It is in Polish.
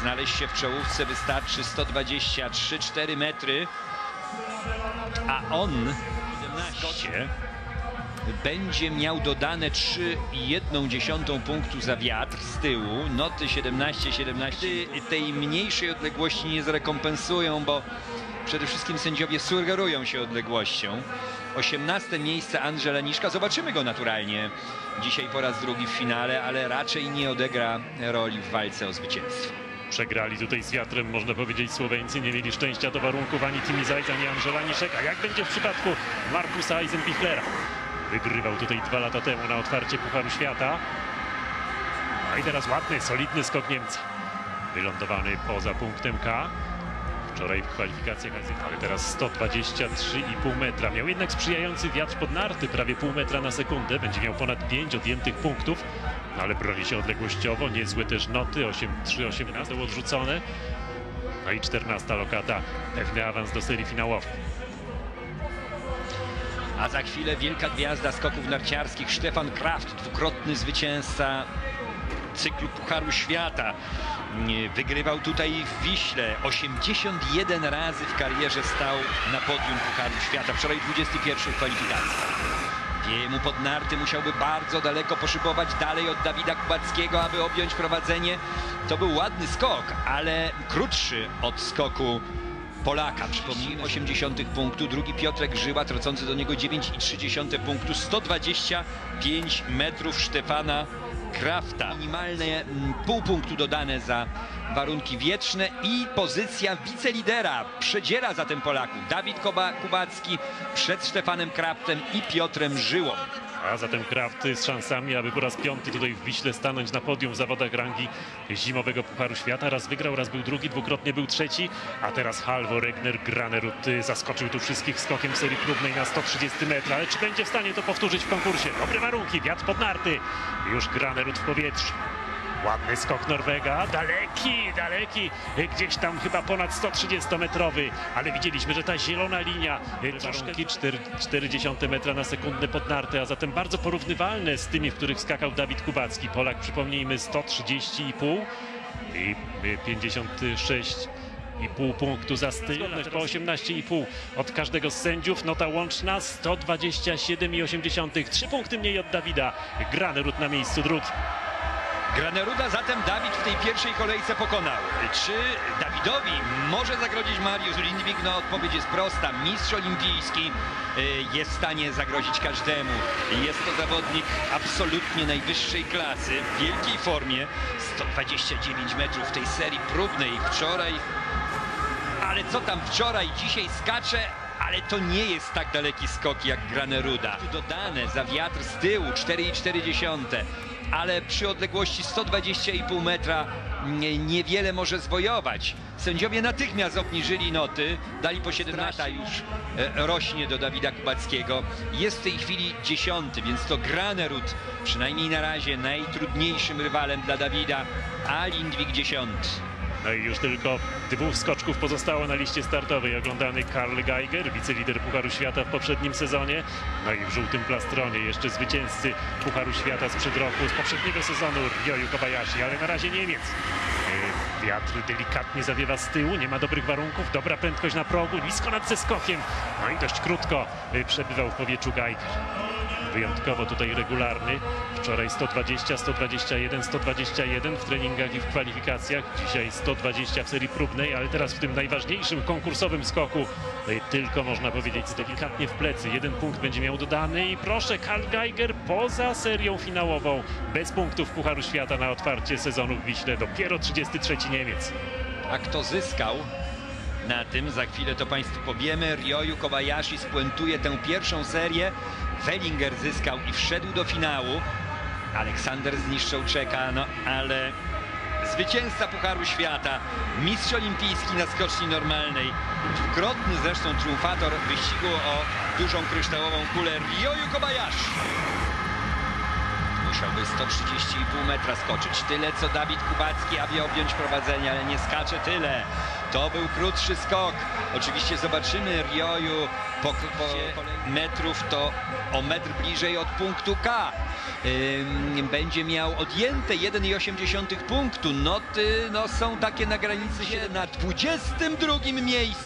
znaleźć się w czołówce wystarczy 123-4 metry, a on 17 będzie miał dodane 3,1 punktu za wiatr z tyłu. Noty 17-17 tej mniejszej odległości nie zrekompensują, bo przede wszystkim sędziowie sugerują się odległością. 18 miejsce Andrzej Niszka. Zobaczymy go naturalnie dzisiaj po raz drugi w finale, ale raczej nie odegra roli w walce o zwycięstwo. Przegrali tutaj z wiatrem, można powiedzieć, Słoweńcy. Nie mieli szczęścia do warunków ani Timi Zajc, ani Angela Niszeka. Jak będzie w przypadku Markusa Eisenbichlera? Wygrywał tutaj dwa lata temu na otwarcie Pucharu Świata. No i teraz ładny, solidny skok Niemca. Wylądowany poza punktem K. Wczoraj w kwalifikacjach, ale teraz 123,5 metra. Miał jednak sprzyjający wiatr pod narty, prawie pół metra na sekundę. Będzie miał ponad 5 odjętych punktów. No ale broni się odległościowo, niezłe też noty, 8, 3, 18 odrzucone. No i 14 lokata, pewny awans do serii finałowej. A za chwilę wielka gwiazda skoków narciarskich Stefan Kraft, dwukrotny zwycięzca cyklu Pucharu Świata. Nie, Wygrywał tutaj w Wiśle. 81 razy w karierze stał na podium Pucharu Świata. Wczoraj 21 w kwalifikacji. Jemu pod narty musiałby bardzo daleko poszybować dalej od Dawida Kubackiego, aby objąć prowadzenie. To był ładny skok, ale krótszy od skoku Polaka. Przypomnijmy 80 punktu, drugi Piotrek Żyła tracący do niego 9,3 punktu, 125 metrów Stefana Krafta. Minimalne mm, pół punktu dodane za warunki wietrzne i pozycja wicelidera przedziera zatem Polaków. Dawid Kubacki przed Stefanem Kraftem i Piotrem Żyłą. A zatem Kraft z szansami, aby po raz piąty tutaj w Wiśle stanąć na podium w zawodach rangi zimowego Pucharu Świata. Raz wygrał, raz był drugi, dwukrotnie był trzeci, a teraz Halvo Regner Granerud y, zaskoczył tu wszystkich skokiem serii próbnej na 130 metra. Ale czy będzie w stanie to powtórzyć w konkursie? Dobre warunki, wiatr pod narty. Już Granerud w powietrzu. Ładny skok Norwega, daleki, daleki, gdzieś tam chyba ponad 130-metrowy, ale widzieliśmy, że ta zielona linia, y, warunki 40 metra na sekundę pod narty, a zatem bardzo porównywalne z tymi, w których skakał Dawid Kubacki. Polak, przypomnijmy, 130,5 i y, 56 i pół punktu za styl, po 18,5 od każdego z sędziów. Nota łączna 127,8. Trzy punkty mniej od Dawida. Granerud na miejscu drugim. Graneruda zatem Dawid w tej pierwszej kolejce pokonał. Czy Dawidowi może zagrozić Mariusz Lindwik? No odpowiedź jest prosta. Mistrz olimpijski y, jest w stanie zagrozić każdemu. Jest to zawodnik absolutnie najwyższej klasy, w wielkiej formie. 129 metrów w tej serii próbnej. Wczoraj ale co tam wczoraj, dzisiaj skacze, ale to nie jest tak daleki skok jak Graneruda. Dodane za wiatr z tyłu 4,4, ale przy odległości 120,5 metra nie- niewiele może zwojować. Sędziowie natychmiast obniżyli noty, dali po 17, już e, rośnie do Dawida Kubackiego. Jest w tej chwili dziesiąty, więc to Granerud przynajmniej na razie najtrudniejszym rywalem dla Dawida, a Lindwik dziesiąty. No i już tylko dwóch skoczków pozostało na liście startowej. Oglądany Karl Geiger, wicelider Pucharu Świata w poprzednim sezonie. No i w żółtym plastronie jeszcze zwycięzcy Pucharu Świata sprzed roku, z poprzedniego sezonu Ryoyu Kobayashi, ale na razie Niemiec. Yy, Wiatr delikatnie zawiewa z tyłu, nie ma dobrych warunków, dobra prędkość na progu, nisko nad zeskokiem. No i dość krótko yy, przebywał w powietrzu Geiger wyjątkowo tutaj regularny. Wczoraj 120, 121, 121 w treningach i w kwalifikacjach. Dzisiaj 120 w serii próbnej, ale teraz w tym najważniejszym konkursowym skoku y, tylko można powiedzieć delikatnie w plecy. Jeden punkt będzie miał dodany i proszę, Karl Geiger poza serią finałową. Bez punktów Pucharu Świata na otwarcie sezonu w Wiśle. Dopiero 33 Niemiec. A kto zyskał na tym, za chwilę to Państwu powiemy. Ryoyu Kobayashi spuentuje tę pierwszą serię. Wellinger zyskał i wszedł do finału. Aleksander zniszczył czeka, no ale zwycięzca Pucharu Świata, mistrz olimpijski na skoczni normalnej, dwukrotny zresztą triumfator wyścigu o dużą kryształową kulę Ryoyu Kobayashi. Musiałby 130,5 metra skoczyć. Tyle co Dawid Kubacki, aby objąć prowadzenie, ale nie skacze tyle. To był krótszy skok. Oczywiście zobaczymy Rioju po, po metrów to o metr bliżej od punktu K. Będzie miał odjęte 1,8 punktu. Noty no, są takie na granicy się na 22 miejscu.